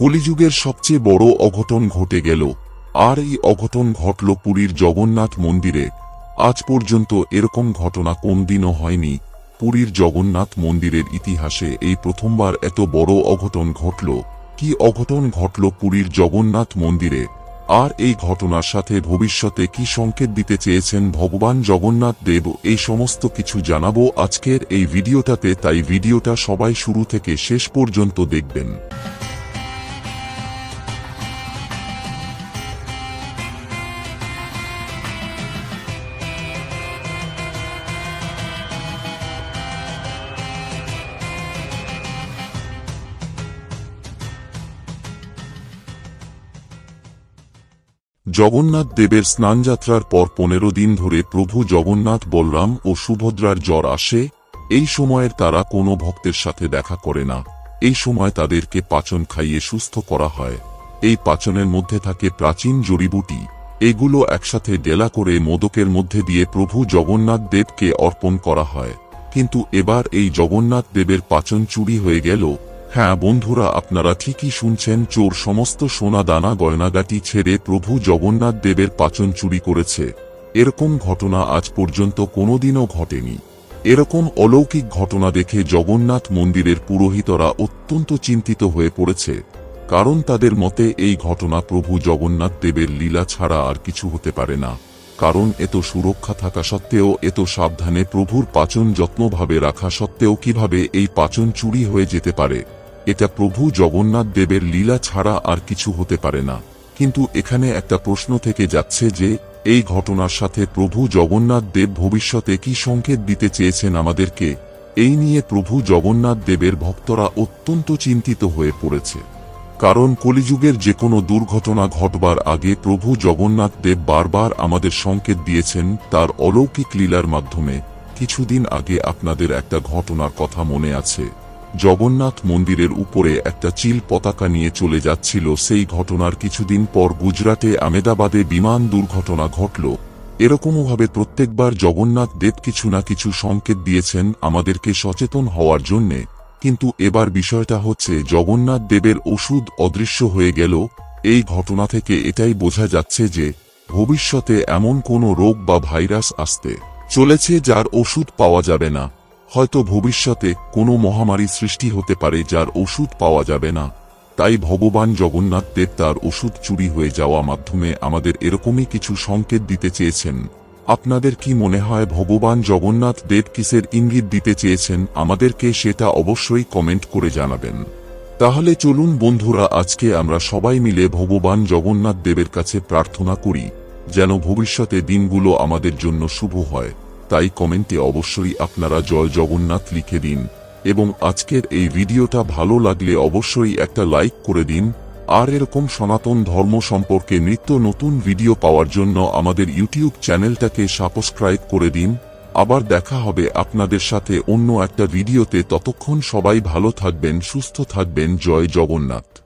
কলিযুগের সবচেয়ে বড় অঘটন ঘটে গেল। আর এই অঘটন ঘটল পুরীর জগন্নাথ মন্দিরে। আজ পর্যন্ত এরকম ঘটনা কোনদিনও হয়নি। পুরীর জগন্নাথ মন্দিরের ইতিহাসে এই প্রথমবার এত বড় অঘটন ঘটল। কি অঘটন ঘটল পুরীর জগন্নাথ মন্দিরে? আর এই ঘটনার সাথে ভবিষ্যতে কি সংকেত দিতে চেয়েছেন ভগবান জগন্নাথ দেব, এই সমস্ত কিছু জানাব আজকের এই ভিডিওটাতে। তাই ভিডিওটা সবাই শুরু থেকে শেষ পর্যন্ত দেখবেন। জগন্নাথ দেবের স্নানযাত্রার পর পনেরো দিন ধরে প্রভু জগন্নাথ বলরাম ও সুভদ্রার জ্বর আসে, এই সময়ের তারা কোনো ভক্তের সাথে দেখা করে না। এই সময় তাদেরকে পাচন খাইয়ে সুস্থ করা হয়। এই পাচনের মধ্যে থাকে প্রাচীন জড়িবুটি। এগুলো একসাথে ডেলা করে মোদকের মধ্যে দিয়ে প্রভু জগন্নাথ দেবকে অর্পণ করা হয়। কিন্তু এবার এই জগন্নাথ দেবের পাচন চুরি হয়ে গেল। হ্যাঁ বন্ধুরা, আপনারা ঠিকই শুনছেন, চোর সমস্ত সোনা দানা গয়নাগাটি ছেড়ে প্রভু জগন্নাথ দেবের পাচন চুরি করেছে। এরকম ঘটনা আজ পর্যন্ত কোনোদিনও ঘটেনি। এরকম অলৌকিক ঘটনা দেখে জগন্নাথ মন্দিরের পুরোহিতরা অত্যন্ত চিন্তিত হয়ে পড়েছে। কারণ তাদের মতে এই ঘটনা প্রভু জগন্নাথ দেবের লীলা ছাড়া আর কিছু হতে পারে না। কারণ এত সুরক্ষা থাকা সত্ত্বেও, এত সাবধানে প্রভুর পাচন যত্নভাবে রাখা সত্ত্বেও কীভাবে এই পাচন চুরি হয়ে যেতে পারে? এটা প্রভু জগন্নাথ দেবের লীলা ছাড়া আর কিছু হতে পারে না। কিন্তু এখানে একটা প্রশ্ন থেকে যাচ্ছে যে, এই ঘটনার সাথে প্রভু জগন্নাথ দেব ভবিষ্যতে কি সংকেত দিতে চেয়েছেন আমাদেরকে? এই নিয়ে প্রভু জগন্নাথ দেবের ভক্তরা অত্যন্ত চিন্তিত হয়ে পড়েছে। কারণ কলিযুগের যে কোনো দুর্ঘটনা ঘটবার আগে প্রভু জগন্নাথ দেব বারবার আমাদের সংকেত দিয়েছেন তার অলৌকিক লীলার মাধ্যমে। কিছুদিন আগে আপনাদের একটা ঘটনার কথা মনে আছে। জগন্নাথ মন্দিরের উপরে একটা চিল পতাকা নিয়ে চলে যাচ্ছিল। সেই ঘটনার কিছুদিন পর গুজরাটে আমেদাবাদে বিমান দুর্ঘটনা ঘটল। এরকমভাবে প্রত্যেকবার জগন্নাথ দেব কিছু না কিছু সংকেত দিয়েছেন আমাদেরকে সচেতন হওয়ার জন্যে। কিন্তু এবার বিষয়টা হচ্ছে, জগন্নাথ দেবের ওষুধ অদৃশ্য হয়ে গেল। এই ঘটনা থেকে এটাই বোঝা যাচ্ছে যে, ভবিষ্যতে এমন কোনো রোগ বা ভাইরাস আসতে চলেছে যার ওষুধ পাওয়া যাবে না। হয়তো ভবিষ্যতে কোনো মহামারী সৃষ্টি হতে পারে যার ওষুধ পাওয়া যাবে না। তাই ভগবান জগন্নাথ দেব তার ওষুধ চুরি হয়ে যাওয়া মাধ্যমে আমাদের এরকমই কিছু সংকেত দিতে চেয়েছেন। আপনাদের কি মনে হয় ভগবান জগন্নাথ দেব কিসের ইঙ্গিত দিতে চেয়েছেন? আমাদেরকে সেটা অবশ্যই কমেন্ট করে জানাবেন। তাহলে চলুন বন্ধুরা, আজকে আমরা সবাই মিলে ভগবান জগন্নাথ দেবের কাছে প্রার্থনা করি, যেন ভবিষ্যতে দিনগুলো আমাদের জন্য শুভ হয়। তাই কমেন্টে অবশ্যই আপনারা জয় জগন্নাথ লিখে দিন। এবং আজকের এই ভিডিওটা ভালো লাগলে অবশ্যই একটা লাইক করে দিন। আর এরকম সনাতন ধর্ম সম্পর্কে নিত্য নতুন ভিডিও পাওয়ার জন্য আমাদের ইউটিউব চ্যানেলটাকে সাবস্ক্রাইব করে দিন। আবার দেখা হবে আপনাদের সাথে অন্য একটা ভিডিওতে। ততক্ষণ সবাই ভালো থাকবেন, সুস্থ থাকবেন। জয় জগন্নাথ।